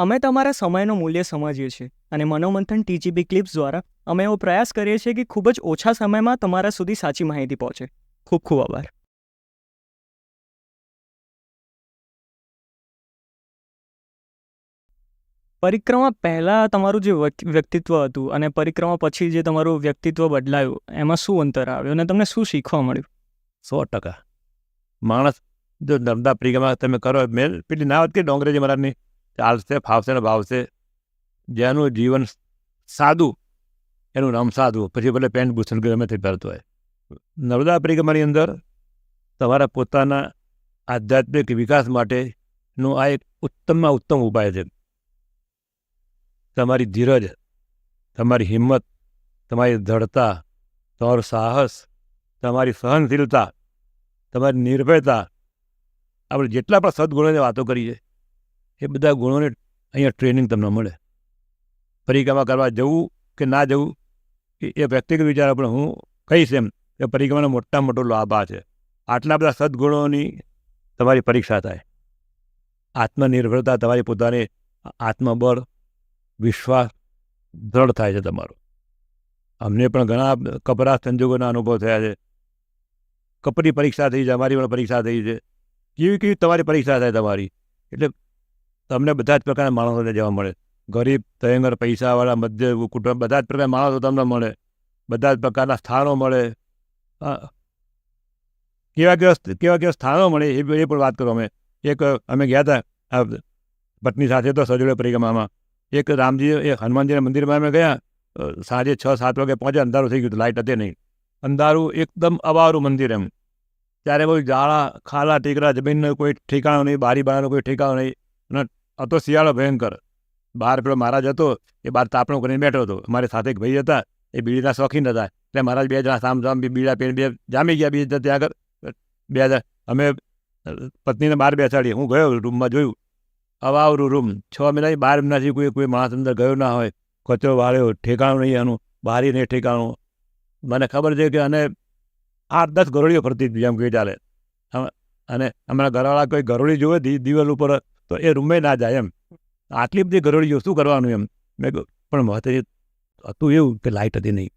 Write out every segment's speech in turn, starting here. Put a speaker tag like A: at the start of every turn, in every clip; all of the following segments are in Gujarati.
A: અમે તમારા સમયનું મૂલ્ય સમજીએ છીએ અને મનોમંથન ટીજીબી ક્લિપ્સ દ્વારા અમે એવો પ્રયાસ કરીએ છીએ કે ખૂબ જ ઓછા સમયમાં તમારા સુધી સાચી માહિતી પહોંચે. ખૂબ ખૂબ આભાર. પરિક્રમા પહેલાં તમારું જે વ્યક્તિ- વ્યક્તિત્વ હતું અને પરિક્રમા પછી જે તમારું વ્યક્તિત્વ બદલાયું, એમાં શું અંતર આવ્યું અને તમને શું શીખવા મળ્યું?
B: સો ટકા. માણસ જો નર્મદા પરિક્રમા તમે કરો, મેં પેલી ના વાત કે ડોંગરેજી મહારાજની. ચાલશે, ફાવશે ને ભાવશે જેનું જીવન સાદું, એનું નામ સાદું. પછી ભલે પેન્ટ ભૂષણ ગમે તે પહેરતો હોય. નર્મદા પરિક્રમાની અંદર તમારા પોતાના આધ્યાત્મિક વિકાસ માટેનું આ એક ઉત્તમમાં ઉત્તમ ઉપાય છે. તમારી ધીરજ, તમારી હિંમત, તમારી દ્રઢતા, તમારું સાહસ, તમારી સહનશીલતા, તમારી નિર્ભયતા. આપણે જેટલા પણ સદગુણોની વાતો કરીએ એ બધા ગુણોને અહીંયા ટ્રેનિંગ તમને મળે. પરિક્રમા કરવા જવું કે ના જવું એ વ્યક્તિગત વિચાર, પણ હું કહીશ એમ કે પરિક્રમાનો મોટા મોટો લાભ આ છે. આટલા બધા સદગુણોની તમારી પરીક્ષા થાય. આત્મનિર્ભરતા તમારી પોતાની આત્મબળ, વિશ્વાસ દ્રઢ થાય છે તમારો. અમને પણ ઘણા કપરા સંજોગોના અનુભવ થયા છે. કપરી પરીક્ષા થઈ છે, અમારી પણ પરીક્ષા થઈ છે. કેવી કેવી તમારી પરીક્ષા થાય તમારી? એટલે તમને બધા જ પ્રકારના માણસોને જવા મળે. ગરીબ, તયંગર, પૈસાવાળા મધ્ય કુટુંબ, બધા જ પ્રકારના માણસો તમને મળે. બધા જ પ્રકારના સ્થાનો મળે. કેવા કેવા કેવા કેવા સ્થાનો મળે એ પણ વાત કરો અમે. એક, અમે ગયા હતા પત્ની સાથે તો સજોડે પરિક્રમામાં. એક રામજી એ હનુમાનજીના મંદિરમાં અમે ગયા. સાંજે છ, સાત વાગે પહોંચ્યા, અંધારું થઈ ગયું લાઇટ હતી નહીં. અંધારું એકદમ અવારું મંદિર એમ. ત્યારે કોઈ જાળા ખાલા, ટેકરા, જમીનનો કોઈ ઠેકાણો નહીં, બારી બારનો કોઈ ઠેકાણો નહીં. અને હતો શિયાળો ભયંકર. બહાર પેલો મહારાજ હતો, એ બહાર તાપણો કરીને બેઠો હતો. અમારી સાથે એક ભાઈ હતા, એ બીડીના શોખીન હતા. એટલે મહારાજ બે જણા સામ સામ બીડા પીને બે જામી ગયા બીજ ત્યાં આગળ. બે અમે પત્નીને બહાર બેસાડી હું ગયો રૂમમાં જોયું. અવાવરું રૂમ. છ મહિનાથી બાર મહિનાથી કોઈ કોઈ માણસ અંદર ગયો ના હોય. કચરો વાળ્યો, ઠેકાણું નહીં એનું, બારી નહીં ઠેકાણું. મને ખબર છે કે અને આઠ, દસ ગરોળીઓ ફરતી હતી, જેમ કે ચાલે. અને અમારા ઘરવાળા કોઈ ગરોળી જોવે દિવાલ ઉપર તો એ રૂમે ના જાય એમ. આટલી બધી ગરોળીઓ શું કરવાનું એમ? મેં પણ મહત્વ હતું એવું કે લાઇટ હતી નહીં.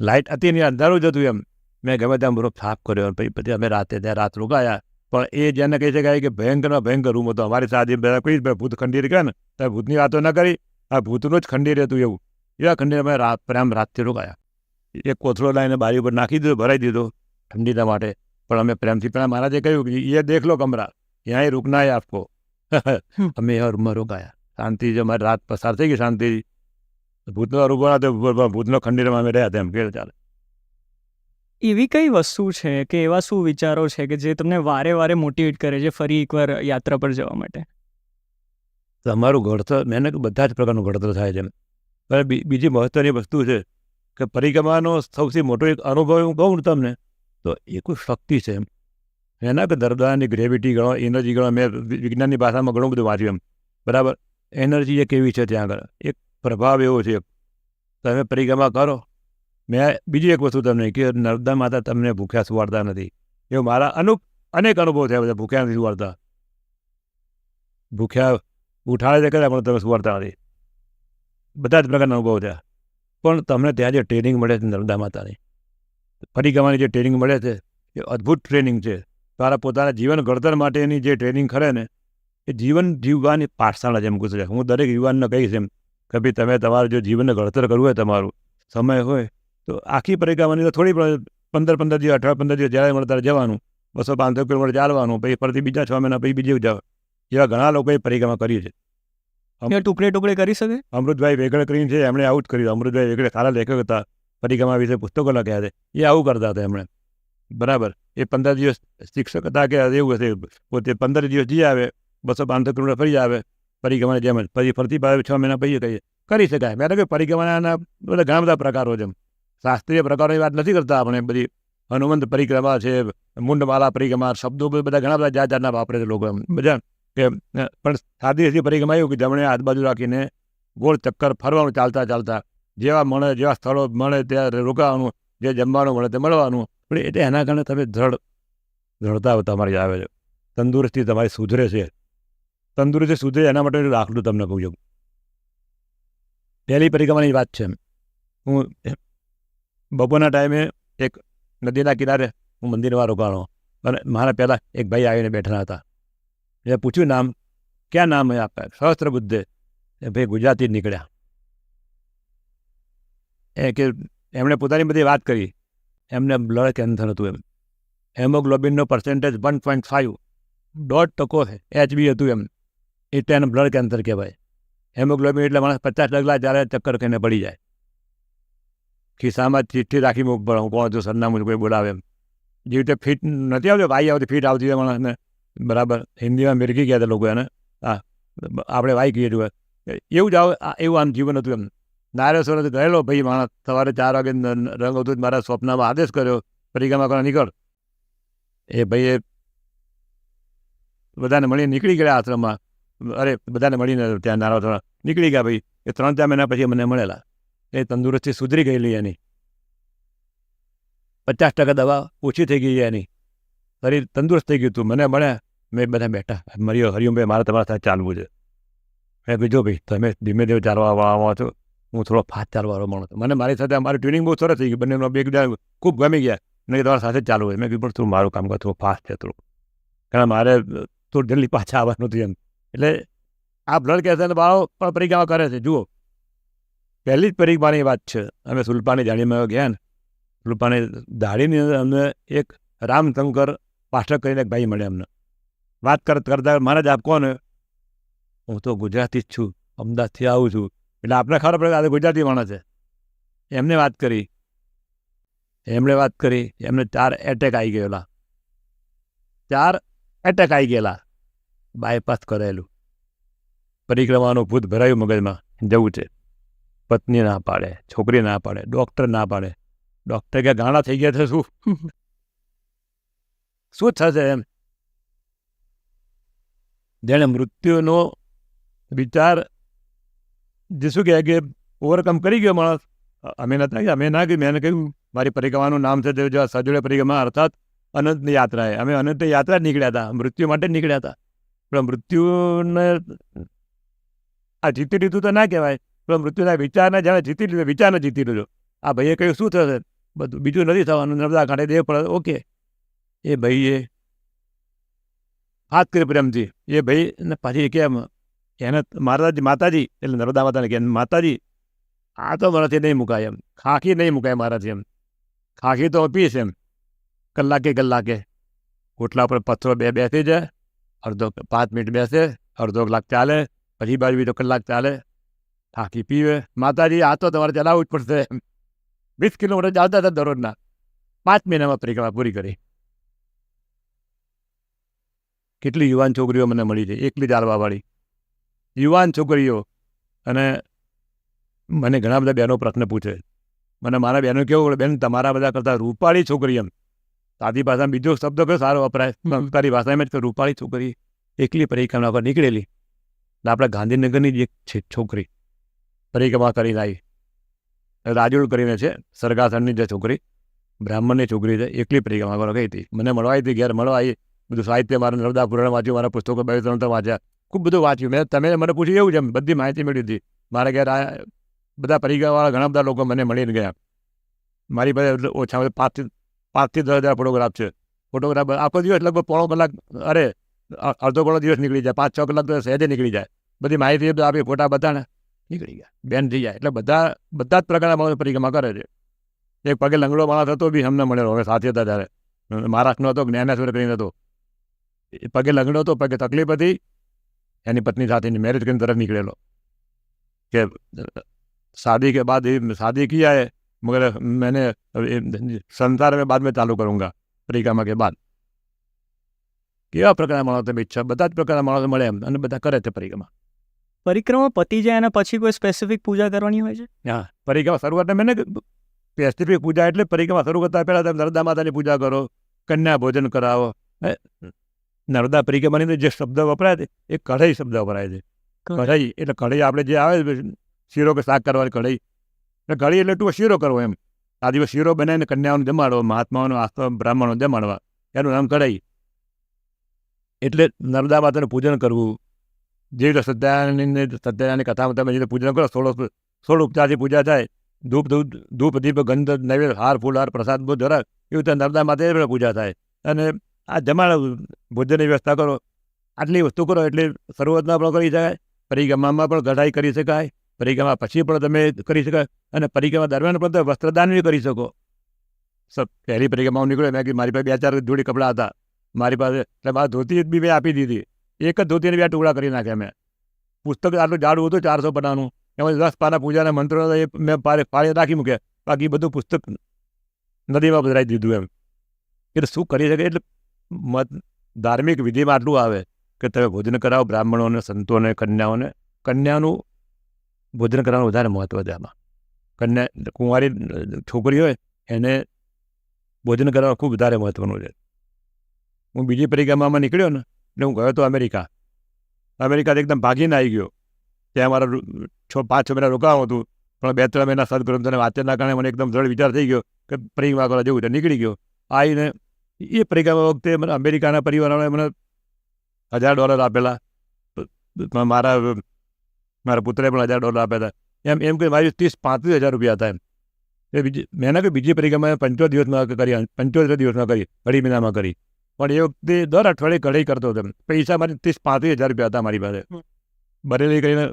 B: લાઇટ હતી નહીં, અંધારું જ હતું એમ. મેં ગમે ત્યાં બરોબર સાફ કર્યો પછી પછી અમે રાતે ત્યાં રાત રોકાયા. પણ એ જેને કહી શકાય કે ભયંકરમાં ભયંકર રૂમ હતો. અમારી સાથે બધા કોઈ ભૂત ખંડીર કહે ને ત્યારે ભૂતની વાતો ન કરી. આ ભૂતનું જ ખંડીર હતું એવું. એવા ખંડીર અમે રાત પ્રેમ રાતથી રોકાયા. એક કોથળો લાવીને બારી ઉપર નાખી દીધો, ભરાઈ દીધો ઠંડીના માટે. પણ અમે પ્રેમથી પેલા મહારાજે કહ્યું કે એ દેખ લો કમરા. યહાં રૂકના હે આપકો અમે એવા રૂમમાં રોકાયા શાંતિ જ અમારી રાત પસાર થઈ ગઈ શાંતિ ભૂતનો રૂમ તો ભૂતનો ખંડીરમાં અમે રહ્યા હતા એમ કે ચાલે.
A: એવી કઈ વસ્તુ છે કે એવા શું વિચારો છે કે જે તમને વારે વારે મોટિવેટ કરે છે ફરી એકવાર યાત્રા પર જવા માટે?
B: તમારું ઘડતર મહેનત બધા જ પ્રકારનું ઘડતર થાય છે પણ બીજી મહત્ત્વની વસ્તુ છે કે પરિક્રમાનો સૌથી મોટો એક અનુભવ હું કહું તમને તો એ કોઈ શક્તિ છે એમ. એના કે દરદાની ગ્રેવિટી ગણો એનર્જી ગણો, મેં વિજ્ઞાનની ભાષામાં ઘણું બધું વાંચ્યું એમ. બરાબર? એનર્જી એ કેવી છે ત્યાં આગળ? એક પ્રભાવ એવો છે. તમે પરિક્રમા કરો. મેં બીજી એક વસ્તુ તમને કે નર્મદા માતા તમને ભૂખ્યા સુવાડતા નથી. એવો મારા અનુ, અનેક અનુભવ થયા બધા ભૂખ્યા નથી સુવાડતા. ભૂખ્યા ઉઠાડે છે કર્યા, પણ તમે સુવાડતા નથી. બધા જ પ્રકારના અનુભવ થયા. પણ તમને ત્યાં જે ટ્રેનિંગ મળે છે નર્મદા માતાની, પરિક્રમાની જે ટ્રેનિંગ મળે છે, એ અદ્ભુત ટ્રેનિંગ છે. તારા પોતાના જીવન ઘડતર માટેની જે ટ્રેનિંગ ખરે ને એ જીવન જીવવાની પાઠશાળા જેમ ગુજરે હું દરેક યુવાનને કહીશ એમ કે ભાઈ તમે તમારું જો જીવનને ઘડતર કરવું હોય તમારું સમય હોય તો આખી પરિક્રમાની તો થોડી પંદર પંદર દિવસ અઠવાડિયા પંદર દિવસ જ્યારે મળે ત્યારે જવાનું બસો પાંચસો કિલોમીટર ચાલવાનું પછી ફરીથી બીજા છ મહિના પછી બીજી જાવ એવા ઘણા લોકોએ પરિક્રમા કરી છે.
A: ટુકડે ટુકડે કરી શકે?
B: અમૃતભાઈ વેગળ કરીને છે એમણે આવું જ કર્યું. અમૃતભાઈ વેગળે સારા લેખક હતા. પરિક્રમા વિશે પુસ્તકો લખ્યા છે. એ આવું કરતા હતા એમણે. બરાબર. એ પંદર દિવસ શિક્ષક હતા કે એવું હશે? પોતે પંદર દિવસ જઈ આવે, બસો પાંચસો કિલોમીટર ફરી આવે પરિક્રમાની જેમ જ. પછી ફરતી પાસે છ મહિના પછી કહીએ. કરી શકાય. મેં કે પરિક્રમાના બધા ઘણા બધા પ્રકારો છે. શાસ્ત્રીય પ્રકારોની વાત નથી કરતા આપણે બધી. હનુમંત પરિક્રમા છે, મુંડમાલા પરિક્રમા, શબ્દો બધા ઘણા બધા જાત જાતના વાપરે છે લોકો બધા કે, પણ સાદી એવી પરિક્રમા એવું કે જમણે હાથ બાજુ રાખીને ગોળ ચક્કર ફરવાનું ચાલતા ચાલતા જેવા મળે, જેવા સ્થળો મળે, ત્યાં રોકાવાનું, જે જમવાનું મળે તે મળવાનું. પણ એટલે એના કારણે તમે દ્રઢ દ્રઢતા તમારી આવે છે. તંદુરસ્તી તમારી સુધરે છે. તંદુરસ્તી સુધરે એના માટે રાખલું તમને કહું છું. પહેલી પરિક્રમાની વાત છે હું બપોરના ટાઈમે એક નદીના કિનારે હું મંદિરમાં રોકાણો અને મારા પહેલાં એક ભાઈ આવીને બેઠા હતા. એ પૂછ્યું, નામ? ક્યાં નામ હે આપકા સહસ્ત્ર બુદ્ધે. એ ભાઈ ગુજરાતી જ નીકળ્યા. એ કે એમણે પોતાની બધી વાત કરી. એમને બ્લડ કેન્સર હતું એમ. હેમોગ્લોબિનનો પર્સન્ટેજ વન પોઈન્ટ ફાઇવ દોઢ ટકો એચબી હતું એમ. એટલે એને બ્લડ કેન્સર કહેવાય. હેમોગ્લોબિન એટલે માણસ પચાસ ડગલા જ્યારે ચક્કર ખાઈને પડી જાય. ખિસ્સામાં ચિઠ્ઠી રાખી મૂક હું કોણ છું સરનામું કોઈ બોલાવે એમ. જે રીતે ફિટ નથી આવતી, વાઈ આવતી ફિટ આવતી હોય માણસને. બરાબર. હિન્દીમાં મિરકી ગયા હતા લોકો એને. હા, આપણે વાઈ કહીએ એવું જ આવે એવું આમ જીવન હતું એમ. નારેશ્વર ગયેલો ભાઈ માણસ સવારે ચાર વાગે રંગ હતું મારા સ્વપ્નમાં આદેશ કર્યો પરિક્રમા કરવા નીકળ? એ ભાઈએ બધાને મળીને નીકળી ગયા આશ્રમમાં. અરે, બધાને મળીને ત્યાં નારા નીકળી ગયા ભાઈ. એ ત્રણ ચાર મહિના પછી મને મળેલા. એ તંદુરસ્તી સુધરી ગયેલી એની. પચાસ ટકા દવા ઓછી થઈ ગઈ એની. શરીર તંદુરસ્ત થઈ ગયું હતું મને મળ્યા. મેં બધા બેઠા. મર્યો. હરિઓમભાઈ મારે તમારા સાથે ચાલવું છે. મેં કીધું, ભાઈ તમે ધીમે ધીમે ચાલવા વાળા છો. હું થોડો ફાસ્ટ ચાલવાળો માણસ. મને મારી સાથે અમારી ટ્યુનિંગ બહુ સરસ થઈ ગઈ. બંનેનો બે ખૂબ ગમી ગયા. નહીં તમારા સાથે ચાલુ હોય. મેં પણ થોડું મારું કામ કર થોડું ફાસ્ટ છે થોડું. કારણ મારે થોડું જલ્દી પાછા આવવાનું હતું એમ. એટલે આ બ્લડ કેન્સર બાળો પણ પરિક્રમા કરે છે. જુઓ. પહેલી જ પરીક્ષાની વાત છે. અમે સુલપાની જાળીમાં ગયા ને. સુલપાની દાઢીની અંદર અમને એક રામશંકર પાઠક કરીને એક ભાઈ મળ્યા અમને. વાત કરતા કરતા મહારાજ આપ કોને હું તો ગુજરાતી જ છું. અમદાવાદથી આવું છું. એટલે આપણે ખબર પડે કે આ ગુજરાતી માણસ છે. એમને વાત કરી. એમણે વાત કરી. એમને ચાર એટેક આવી ગયેલા. ચાર એટેક આવી ગયેલા. બાયપાસ કરેલું. પરિક્રમાનું ભૂત ભરાયું મગજમાં. જવું છે. પત્ની ના પાડે, છોકરી ના પાડે ડૉક્ટર ના પાડે. ડૉક્ટર કે ગાણા થઈ ગયા છે શું? શું થશે એમ? જેણે મૃત્યુનો વિચાર જે શું કહે કે ઓવરકમ કરી ગયો માણસ. અમે નતા ગયા અમે ના કહ્યું મેં કહ્યું, મારી પરિક્રમાનું નામ છે તે સજોડે પરિક્રમા અર્થાત અનંતની યાત્રા એ અમે અનંતની યાત્રા નીકળ્યા હતા, મૃત્યુ માટે નીકળ્યા હતા. પણ મૃત્યુને આ જીતી લીધું તો ના કહેવાય, પણ મૃત્યુના વિચારને જાણે જીતી લીધો વિચારને જીતી લીધો. આ ભાઈએ કહ્યું, શું થશે? બધું, બીજું નથી થવાનું, નર્મદા કાંઠે દેવ પડે ઓકે. એ ભાઈએ હાથ કરી પ્રેમથી, એ ભાઈ ને પાછી કેમ એને માતાજી માતાજી, એટલે નર્મદા માતાને કે માતાજી, આ તો મારાથી નહીં મુકાય એમ. ખાખી નહીં મુકાય મારાથી એમ. ખાખી તો પીશ એમ. કલાકે કલાકે. ઓટલા પર પથ્થરો બે બેસી જાય, અડધો પાંચ મિનિટ બેસે, અડધો કલાક ચાલે, પછી બાજુ બીજો કલાક ચાલે. ખાખી પીવે. માતાજી, આ તો તમારે ચલાવવું જ પડશે વીસ કિલોમીટર ચાલતા હતા દરરોજના. પાંચ મહિનામાં પરિક્રમા પૂરી કરી. કેટલી યુવાન છોકરીઓ મને મળી છે. એકલી ચાલવાવાળી યુવાન છોકરીઓ અને મને ઘણા બધા બહેનો પ્રશ્ન પૂછે. મને મારા બહેનો કેવું બેન તમારા બધા કરતાં રૂપાળી છોકરી એમ. સાદી ભાષામાં બીજો શબ્દ કયો? સારો વપરાય. તારી ભાષામાં જ કે રૂપાળી છોકરી એકલી પરિક્રમા પર નીકળેલી. એટલે આપણા ગાંધીનગરની જ એક છે છોકરી. પરિક્રમા કરીને આવી રાજોડ કરીને છે સરગાસણની જે છોકરી બ્રાહ્મણની છોકરી છે એકલી પરિક્રમા કરવા ગઈ હતી. મને મળવા આવી હતી ઘેર મળવા આવી બધું સાહિત્ય મારા નર્મદા પુરાણ વાંચ્યું મારા પુસ્તકો બે ત્રણ તો વાંચ્યા. ખૂબ બધું વાંચ્યું. મેં તમે મને પૂછ્યું એવું છે બધી માહિતી મેળવી હતી. મારા ઘેર આ બધા પરિવારવાળા ઘણા બધા લોકો મને મળીને ગયા. મારી પાસે ઓછા પાંચથી પાંચથી દસ હજાર ફોટોગ્રાફ છે. ફોટોગ્રાફ આખો દિવસ લગભગ પોણો કલાક, અરે અડધો પોણો દિવસ નીકળી જાય. પાંચ છ કલાક તો સહેજે નીકળી જાય. બધી માહિતી આપી, ફોટા બધાને નીકળી ગયા. બેન થઈ જાય. એટલે બધા બધા જ પ્રકારના માણસો પરિક્રમા કરે છે. એક પગે લંગડો માણસ હતો, બી અમને મળેલો. હવે સાથે હતા ત્યારે. મહારાષ્ટ્રનો હતો, જ્ઞાનેશ્વર કરીને હતો. એ પગે લંગડો હતો, પગે તકલીફ હતી. એની પત્ની સાથેની મેરેજ કરીને તરફ નીકળેલો કે शादी के बाद ही शादी किया है मगर मैंने ये संसार में बाद में चालू करूंगा परिक्रमा के बाद કેવા પ્રકારના માણસો તમે ઈચ્છા બધા જ પ્રકારના માણસો મળે એમ અને બધા કરે છે પરિક્રમા
A: પરિક્રમા પતી જાય એના પછી કોઈ સ્પેસિફિક પૂજા કરવાની હોય છે
B: હા પરિક્રમા શરૂઆત મેં સ્પેસિફિક પૂજા એટલે પરિક્રમા શરૂ કરતા પહેલાં તમે નર્મદા માતાની પૂજા કરો કન્યા ભોજન કરાવો હે? નર્મદા પરિક્રમાની અંદર જે શબ્દ વપરાય છે એ કઢાઈ શબ્દ વપરાય છે.
A: કઢાઈ.
B: એટલે કઢાઈ આપણે જે આવે છે શીરો કે શાક કરવાની કઢાઈ. એટલે કઢી એટલે ટૂંક શીરો કરવો એમ. આ દિવસ શીરો બનાવીને કન્યાઓને જમાડવો મહાત્માઓનો આસ્થા બ્રાહ્મણો જમાડવા. એનું નામ કઢાઈ. એટલે નર્મદા માતાનું પૂજન કરવું. જે રીતે સત્યનારાયણની સત્યનારાયણની કથામાં તમે જે પૂજન કરો સોળ સોળ ઉપચારથી પૂજા થાય. ધૂપ ધૂપ ધૂપ દીપ ગંધ નૈવેદ્ય હાર ફૂલ હાર પ્રસાદ બધું ધરાવ. એવી રીતે નર્મદા માતા પૂજા થાય. અને આ જમાડ ભોજનની વ્યવસ્થા કરો. આટલી વસ્તુ કરો એટલે શરૂઆતમાં પણ કરી શકાય, પરિક્રમામાં પણ કઢાઈ કરી શકાય, પરિક્રમા પછી પણ તમે કરી શકાય અને પરિક્રમા દરમિયાન પણ તમે વસ્ત્રદાન બી કરી શકો. સબ, પહેલી પરિક્રમાઓ નીકળ્યો મેં કે મારી પાસે બે ચાર જોડી કપડાં હતા. મારી પાસે એટલે મારા ધોતી બી મેં આપી દીધી. એક જ ધોતીને બે ટુકડા કરી નાખ્યા મેં. પુસ્તક આટલું જાડું હતું, ચારસો પનાનું એમાં દસ પાના પૂજાના મંત્રો એ મેં પાડે પાડે રાખી મૂક્યા. બાકી બધું પુસ્તક નદીમાં પધરાવી દીધું એમ. એટલે શું કરી શકે? એટલે મત, ધાર્મિક વિધિમાં આટલું આવે કે તમે ભોજન કરાવો બ્રાહ્મણોને, સંતોને, કન્યાઓને. કન્યાનું ભોજન કરવાનું વધારે મહત્ત્વ છે આમાં. કન્યા, કુંવારી, છોકરી હોય એને ભોજન કરવાનું ખૂબ વધારે મહત્ત્વનું છે. હું બીજી પરિક્રમામાં નીકળ્યો ને, એટલે હું ગયો હતો અમેરિકા. અમેરિકાથી એકદમ ભાગીને આવી ગયો. ત્યાં મારા છ, પાંચ, છ મહિના રોકાવું હતું, પણ બે, ત્રણ મહિના સદગ્રંથોને વાંચનના કારણે મને એકદમ દ્રઢ વિચાર થઈ ગયો કે પરિક્રમા કરવા જવું છે. નીકળી ગયો. આવીને એ પરિક્રમા વખતે મને અમેરિકાના પરિવારોએ મને હજાર ડોલર આપેલા પ- મારા મારા પુત્રે પણ હજાર ડોલર આપ્યા હતા એમ એમ કે મારી ત્રીસ પાંત્રીસ હજાર રૂપિયા હતા એમ એ બીજી મેં ના કે બીજી પરિક્રમા પંચોતેર દિવસમાં કરી પંચોતેર દિવસમાં કરી અઢી મહિનામાં કરી પણ એ વખતે દર અઠવાડિયે કઢાઈ કરતો હતો એમ. પૈસા મારી ત્રીસ પાંત્રીસ હજાર રૂપિયા હતા મારી પાસે
A: હમ.
B: બરેલી કરીને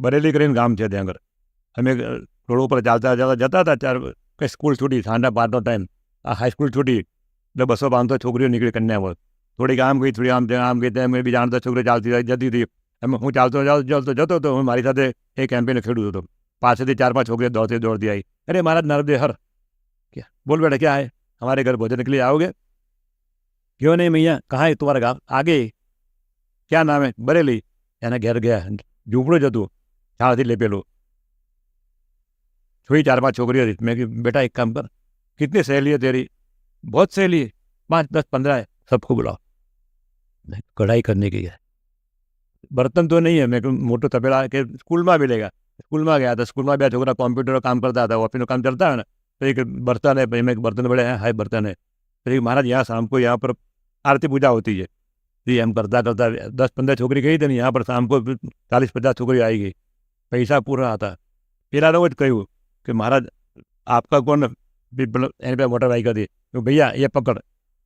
B: બરેલી કરીને ગામ છે ત્યાં આગળ અમે રોડ ઉપર ચાલતા ચાલતા જતા હતા ચાર કંઈ સ્કૂલ છૂટી સાંજના પાંચનો ટાઈમ આ હાઈસ્કૂલ છૂટી એટલે બસો પાંચસો છોકરીઓ નીકળી કન્યાઓ થોડીક આમ ગઈ થોડી આમ ત્યાં આમ ગઈ ત્યાં મેં બી જાણતા છોકરીઓ ચાલતી રહી, જતી હતી એમ હું ચાલતો ચાલતો ચાલતો જતો હતો હું મારી સાથે એ કેમ્પેન ખેડૂત હતો પાછળથી ચાર પાંચ છોકરીઓ દોડતી દોડતી આવી અરે મારા નર્મદે હર क्या बोल बेटा क्या है हमारे घर भोजन के लिए आओगे क्यों नहीं भैया कहाँ है तुम्हारा गाँव आगे क्या नाम है बरेली એના ઘેર ગયા ઝૂંપડું જ હતું શાળાથી લેપેલું છોડી ચાર પાંચ છોકરીઓ હતી મેં કીધું બેટા એક काम कर कितनी सहेली है तेरी बहुत सहेली है पाँच दस पंद्रह है सबको बुलाओ मैं कढ़ाई करने की है बर्तन तो नहीं है મેં કીધું મોટો તપેલા કે સ્કૂલમાં મિલેગા સ્કૂલમાં ગયા હતા સ્કૂલમાં બે છોકરા કોમ્પ્યુટર કામ કરતા હતા ઓફિસનું કામ કરતા હોય ને तो एक बर्तन है भाई मैं एक बर्तन बड़े हैं हाय बर्तन है फिर एक महाराज यहाँ शाम को यहाँ पर आरती पूजा होती है ये हम करता करता दस पंद्रह छोकरी गई थी ने यहाँ पर शाम को चालीस पचास छोकरी आई गई पैसा पूरा आता પેલા લોકો જ કહ્યું કે મહારાજ આપકા કોણ બી એની પાસે મોટર બાઇક હતી. તો ભૈયા એ પકડ.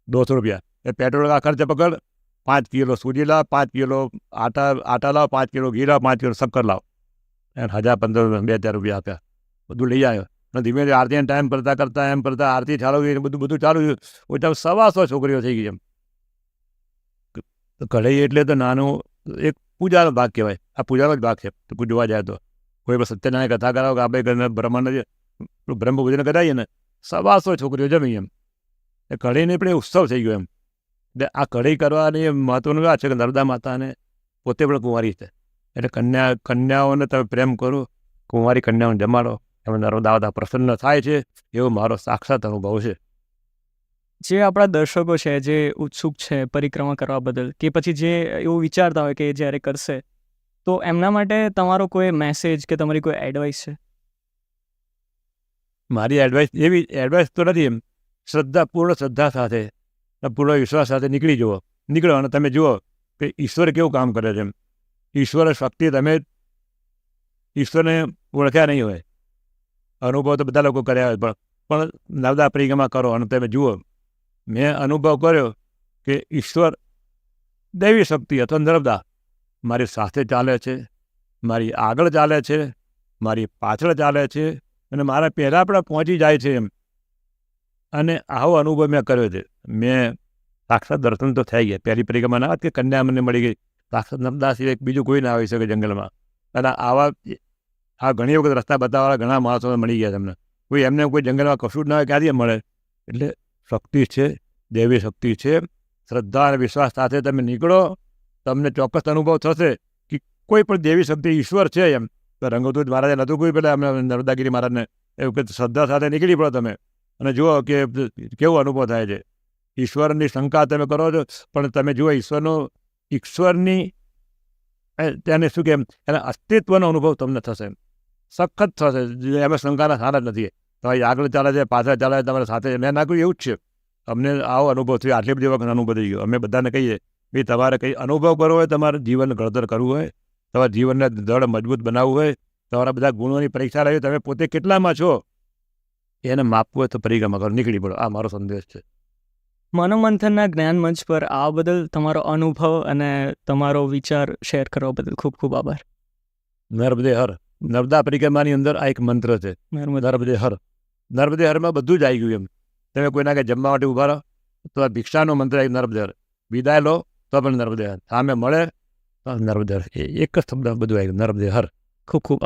B: દોસો રૂપિયા. એ પેટ્રોલના ખર્ચ પકડ. પાંચ કિલો સૂજી લાવ, પાંચ કિલો આટા આટા લાવ, પાંચ કિલો ઘી લાવ, પાંચ કિલો શક્કર લાવ. એને હજાર પંદર બે હજાર રૂપિયા આપ્યા. બધું લઈ આવ્યો. અને ધીમે ધીમે આરતીને ટાઈમ કરતાં કરતાં, એમ કરતાં આરતી ચાલુ ગઈ બધું બધું ચાલુ ગયું ઓછા સવા સો છોકરીઓ થઈ ગઈ એમ. કઢાઈ એટલે તો નાનું, એક પૂજાનો ભાગ કહેવાય. આ પૂજાનો જ ભાગ છે. તો પૂજવા જાય તો. કોઈ સત્યનારાયણ કથા કરાવો કે આપણે બ્રહ્માંડ બ્રહ્મ પૂજન કરાવીએ ને સવાસો છોકરીઓ જમી એમ. એ કઢાઈને પણ એ ઉત્સવ થઈ ગયો એમ. એટલે આ કઢાઈ કરવાની મહત્વનું આ છે કે નર્મદા માતાને પોતે પણ કુંવારી છે. એટલે કન્યા, કન્યાઓને તમે પ્રેમ કરો, કુંવારી કન્યાઓને જમાડો, એમાં નર્મદા માતા પ્રસન્ન થાય છે, એવો મારો સાક્ષાત અનુભવ છે.
A: જે આપણા દર્શકો છે, જે ઉત્સુક છે, પરિક્રમા કરવા બદલ, કે પછી જે એવું વિચારતા હોય કે એ જ્યારે કરશે, તો એમના માટે તમારો કોઈ મેસેજ કે તમારી કોઈ એડવાઇસ છે?
B: મારી એડવાઇસ એવી એડવાઇસ તો નથી એમ. શ્રદ્ધા, પૂર્ણ શ્રદ્ધા સાથે પૂર્ણ વિશ્વાસ સાથે નીકળી જુઓ. નીકળો અને તમે જુઓ કે ઈશ્વર કેવું કામ કરે છે એમ. ઈશ્વર શક્તિ તમે ઈશ્વરને ઓળખ્યા નહીં હોય. અનુભવ તો બધા લોકો કર્યા હોય પણ પણ નવદા પરિક્રમા કરો અને તમે જુઓ. મેં અનુભવ કર્યો કે ઈશ્વર દૈવી શક્તિ અથવા નર્મદા મારી સાથે ચાલે છે, મારી આગળ ચાલે છે, મારી પાછળ ચાલે છે અને મારા પહેલાં પણ પહોંચી જાય છે એમ. અને આવો અનુભવ મેં કર્યો છે. મેં સાક્ષાત દર્શન તો થઈ ગયા. પહેલી પરિક્રમા ના કે કન્યા મને મળી ગઈ. સાક્ષાત નર્મદા સિવાય બીજું કોઈ ના આવી શકે જંગલમાં. અને આવા આ ઘણી વખત રસ્તા બતાવવાળા ઘણા માણસો મળી ગયા તમને કોઈ એમને કોઈ જંગલમાં કશું જ ના હોય ક્યાંથી મળે? એટલે શક્તિ છે, દેવી શક્તિ છે. શ્રદ્ધા અને વિશ્વાસ સાથે તમે નીકળો. તમને ચોક્કસ અનુભવ થશે કે કોઈ પણ દેવી શક્તિ ઈશ્વર છે એમ. તો રંગોતુજ મહારાજે નહોતું કહ્યું પેલા અમને નર્મદાગીરી મહારાજને એવું કે શ્રદ્ધા સાથે નીકળી પડો તમે. અને જુઓ કે કેવો અનુભવ થાય છે. ઈશ્વરની શંકા તમે કરો છો, પણ તમે જુઓ ઈશ્વરનો, ઈશ્વરની તેને શું કે એના અસ્તિત્વનો અનુભવ તમને થશે. સખત થશે, એમાં શંકાના સારા જ નથી. તમારી આગળ ચાલે છે, પાછળ ચાલે છે, તમારા સાથે મેં નાખ્યું એવું જ છે. અમને આવો અનુભવ થયો, આટલી બધી વખત અનુભવ થઈ ગયો. અમે બધાને કહીએ ભાઈ તમારે કંઈ અનુભવ કરવો હોય, તમારે જીવન ઘડતર કરવું હોય તમારા જીવનને દળ મજબૂત બનાવવું હોય તમારા બધા ગુણોની પરીક્ષા રહી તમે પોતે કેટલામાં છો? એને માપવું હોય તો પરિક્રમા કરો નીકળી પડો. આ મારો સંદેશ છે.
A: મનોમંથનના જ્ઞાન મંચ પર આ બદલ તમારો અનુભવ અને તમારો વિચાર શેર કરવા બદલ ખૂબ ખૂબ આભાર.
B: નર્મદે હર નર્મદા પરિક્રમાની અંદર આ એક મંત્ર છે.
A: નર્મદે
B: હર નર્મદે હરમાં બધું જ આવી ગયું એમ. તમે કોઈના કે જમવા માટે ઊભા રહો તો આ ભિક્ષાનો મંત્ર એક નર્મદે હર વિદાય લો તો પણ નર્મદે હર સામે મળે નર્મદે એક જ શબ્દ બધું આવી ગયું નર્મદે હર
A: ખૂબ ખૂબ